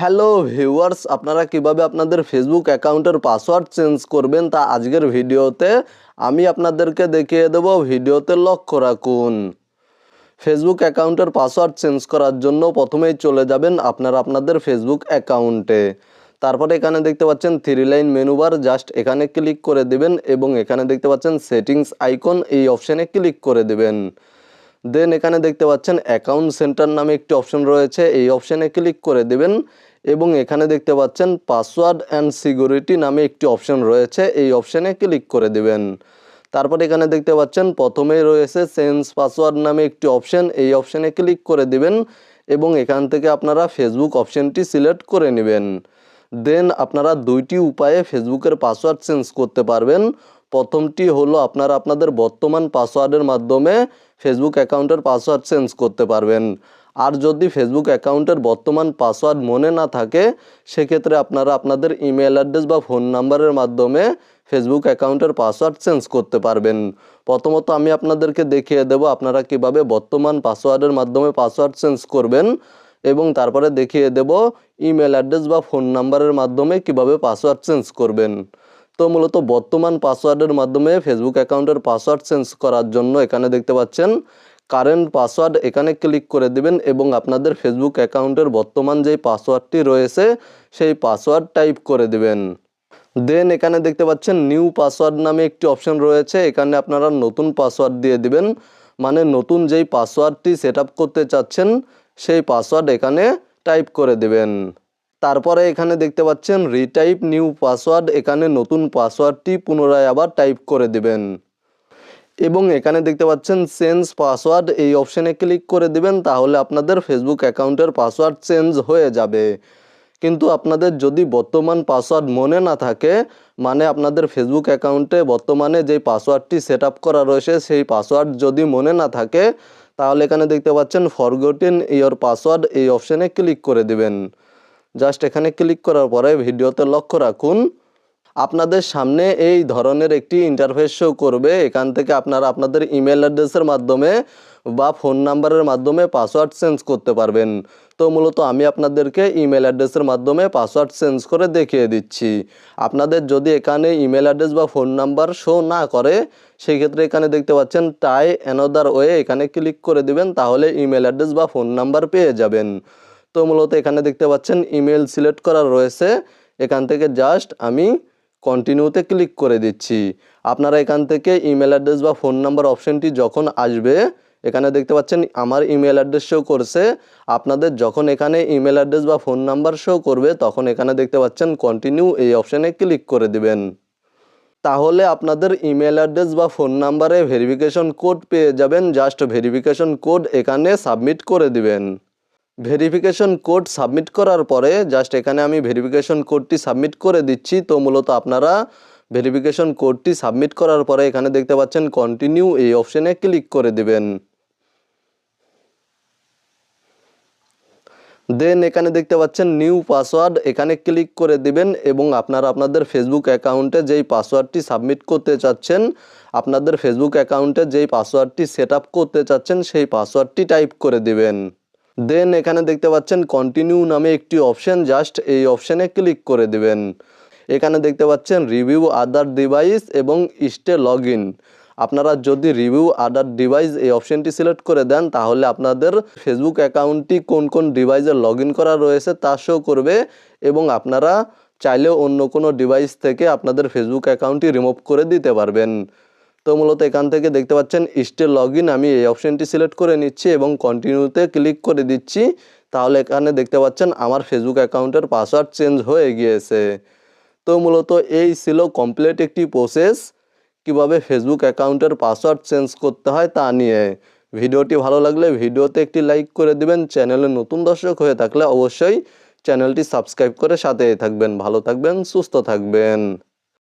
Hello viewers, আপনারা কীভাবে আপনাদের ফেসবুক অ্যাকাউন্টের পাসওয়ার্ড চেঞ্জ করবেন তা আজকের ভিডিওতে আমি আপনাদেরকে দেখিয়ে দেব, ভিডিওতে লক্ষ্য রাখুন। ফেসবুক অ্যাকাউন্টের পাসওয়ার্ড চেঞ্জ করার জন্য প্রথমেই চলে যাবেন আপনারা আপনাদের ফেসবুক অ্যাকাউন্টে। তারপরে এখানে দেখতে পাচ্ছেন three line menu bar just এখানে ক্লিক করে দিবেন এবং এখানে দেখতে পাচ্ছেন সেটিংস আইকন এই অপশানে ক্লিক করে দিবেন। দেন এখানে দেখতে পাচ্ছেন অ্যাকাউন্ট সেন্টার নামে একটি অপশন রয়েছে। এই অপশানে ক্লিক করে দেবেন এবং এখানে দেখতে পাচ্ছেন পাসওয়ার্ড অ্যান্ড সিকিউরিটি নামে একটি অপশন রয়েছে। এই অপশানে ক্লিক করে দেবেন। তারপর এখানে দেখতে পাচ্ছেন প্রথমেই রয়েছে সেন্স পাসওয়ার্ড নামে একটি অপশন এই অপশানে ক্লিক করে দিবেন এবং এখান থেকে আপনারা ফেসবুক অপশনটি সিলেক্ট করে নেবেন। দেন আপনারা দুইটি উপায়ে ফেসবুকের পাসওয়ার্ড চেঞ্জ করতে পারবেন। প্রথমটি হলো আপনারা আপনাদের বর্তমান পাসওয়ার্ডের মাধ্যমে ফেসবুক অ্যাকাউন্টের পাসওয়ার্ড চেঞ্জ করতে পারবেন। আর যদি ফেসবুক অ্যাকাউন্টের বর্তমান পাসওয়ার্ড মনে না থাকে, সেক্ষেত্রে আপনারা আপনাদের ইমেল অ্যাড্রেস বা ফোন নাম্বারের মাধ্যমে ফেসবুক অ্যাকাউন্টের পাসওয়ার্ড চেঞ্জ করতে পারবেন। প্রথমত আমি আপনাদেরকে দেখিয়ে দেব আপনারা কীভাবে বর্তমান পাসওয়ার্ডের মাধ্যমে পাসওয়ার্ড চেঞ্জ করবেন এবং তারপরে দেখিয়ে দেব ইমেল অ্যাড্রেস বা ফোন নাম্বারের মাধ্যমে কীভাবে পাসওয়ার্ড চেঞ্জ করবেন। তো মূলত বর্তমান পাসওয়ার্ডের মাধ্যমে ফেসবুক অ্যাকাউন্টের পাসওয়ার্ড চেঞ্জ করার জন্য এখানে দেখতে পাচ্ছেন কারেন্ট পাসওয়ার্ড এখানে ক্লিক করে দিবেন এবং আপনাদের ফেসবুক অ্যাকাউন্টের বর্তমান যেই পাসওয়ার্ডটি রয়েছে, সেই পাসওয়ার্ড টাইপ করে দিবেন। দেন এখানে দেখতে পাচ্ছেন নিউ পাসওয়ার্ড নামে একটি অপশন রয়েছে, এখানে আপনারা নতুন পাসওয়ার্ড দিয়ে দিবেন। মানে নতুন যেই পাসওয়ার্ডটি সেট করতে চাচ্ছেন, সেই পাসওয়ার্ড এখানে টাইপ করে দেবেন। তারপরে এখানে দেখতে পাচ্ছেন রিটাইপ নিউ পাসওয়ার্ড এখানে নতুন পাসওয়ার্ডটি পুনরায় আবার টাইপ করে দিবেন। এবং এখানে দেখতে পাচ্ছেন চেঞ্জ পাসওয়ার্ড এই অপশানে ক্লিক করে দিবেন, তাহলে আপনাদের ফেসবুক অ্যাকাউন্টের পাসওয়ার্ড চেঞ্জ হয়ে যাবে। কিন্তু আপনাদের যদি বর্তমান পাসওয়ার্ড মনে না থাকে মানে আপনাদের ফেসবুক অ্যাকাউন্টে বর্তমানে যে পাসওয়ার্ডটি সেট করা রয়েছে, সেই পাসওয়ার্ড যদি মনে না থাকে, তাহলে এখানে দেখতে পাচ্ছেন ফরগটেন ইয়োর পাসওয়ার্ড এই অপশানে ক্লিক করে দিবেন। জাস্ট এখানে ক্লিক করার পরে ভিডিওতে লক্ষ্য রাখুন, আপনাদের সামনে এই ধরনের একটি ইন্টারফেস শো করবে। এখান থেকে আপনারা আপনাদের ইমেল অ্যাড্রেসের মাধ্যমে বা ফোন নাম্বারের মাধ্যমে পাসওয়ার্ড চেঞ্জ করতে পারবেন। তো মূলত আমি আপনাদেরকে ইমেল অ্যাড্রেসের মাধ্যমে পাসওয়ার্ড চেঞ্জ করে দেখিয়ে দিচ্ছি। আপনাদের যদি এখানে ইমেল অ্যাড্রেস বা ফোন নাম্বার শো না করে সেই ক্ষেত্রে এখানে দেখতে পাচ্ছেন টাই অ্যানোদার ওয়ে এখানে ক্লিক করে দিবেন, তাহলে ইমেল অ্যাড্রেস বা ফোন নাম্বার পেয়ে যাবেন। তো মূলত এখানে দেখতে পাচ্ছেন ইমেল সিলেক্ট করা রয়েছে। এখান থেকে জাস্ট আমি কন্টিনিউতে ক্লিক করে দিচ্ছি। আপনারা এখান থেকে ইমেল অ্যাড্রেস বা ফোন নাম্বার অপশানটি যখন আসবে, এখানে দেখতে পাচ্ছেন আমার ইমেল অ্যাড্রেস শো করছে। আপনাদের যখন এখানে ইমেল অ্যাড্রেস বা ফোন নাম্বার শো করবে, তখন এখানে দেখতে পাচ্ছেন কন্টিনিউ এই অপশানে ক্লিক করে দিবেন। তাহলে আপনাদের ইমেল অ্যাড্রেস বা ফোন নাম্বারে ভেরিফিকেশন কোড পেয়ে যাবেন। জাস্ট ভেরিফিকেশন কোড এখানে সাবমিট করে দিবেন। ভেরিফিকেশন কোড সাবমিট করার পরে জাস্ট এখানে আমি ভেরিফিকেশন কোডটি সাবমিট করে দিচ্ছি। তো মূলত আপনারা ভেরিফিকেশন কোডটি সাবমিট করার পরে এখানে দেখতে পাচ্ছেন কন্টিনিউ এই অপশানে ক্লিক করে দিবেন। দেন এখানে দেখতে পাচ্ছেন নিউ পাসওয়ার্ড এখানে ক্লিক করে দিবেন এবং আপনারা আপনাদের ফেসবুক অ্যাকাউন্টে যেই পাসওয়ার্ডটি সাবমিট করতে চাচ্ছেন, আপনাদের ফেসবুক অ্যাকাউন্টে যেই পাসওয়ার্ডটি সেট করতে চাচ্ছেন, সেই পাসওয়ার্ডটি টাইপ করে দিবেন। দেন এখানে দেখতে পাচ্ছেন কন্টিনিউ নামে একটি অপশন জাস্ট এই অপশানে ক্লিক করে দিবেন। এখানে দেখতে পাচ্ছেন রিভিউ আদার ডিভাইস এবং স্টে লগ আপনারা যদি রিভিউ আদার ডিভাইস এই অপশানটি সিলেক্ট করে দেন, তাহলে আপনাদের ফেসবুক অ্যাকাউন্টটি কোন কোন ডিভাইসে লগ করা রয়েছে তা শো করবে এবং আপনারা চাইলেও অন্য কোনো ডিভাইস থেকে আপনাদের ফেসবুক অ্যাকাউন্টটি রিমুভ করে দিতে পারবেন। তো মূলত এখান থেকে দেখতে পাচ্ছেন স্টে লগ আমি এই অপশানটি সিলেক্ট করে নিচ্ছি এবং কন্টিনিউতে ক্লিক করে দিচ্ছি। তাহলে এখানে দেখতে পাচ্ছেন আমার ফেসবুক অ্যাকাউন্টের পাসওয়ার্ড চেঞ্জ হয়ে গিয়েছে। তো মূলত এই ছিল কমপ্লিট একটি প্রসেস কীভাবে ফেসবুক অ্যাকাউন্টের পাসওয়ার্ড চেঞ্জ করতে হয় তা নিয়ে। ভিডিওটি ভালো লাগলে ভিডিওতে একটি লাইক করে দিবেন। চ্যানেলে নতুন দর্শক হয়ে থাকলে অবশ্যই চ্যানেলটি সাবস্ক্রাইব করে সাথে থাকবেন। ভালো থাকবেন, সুস্থ থাকবেন।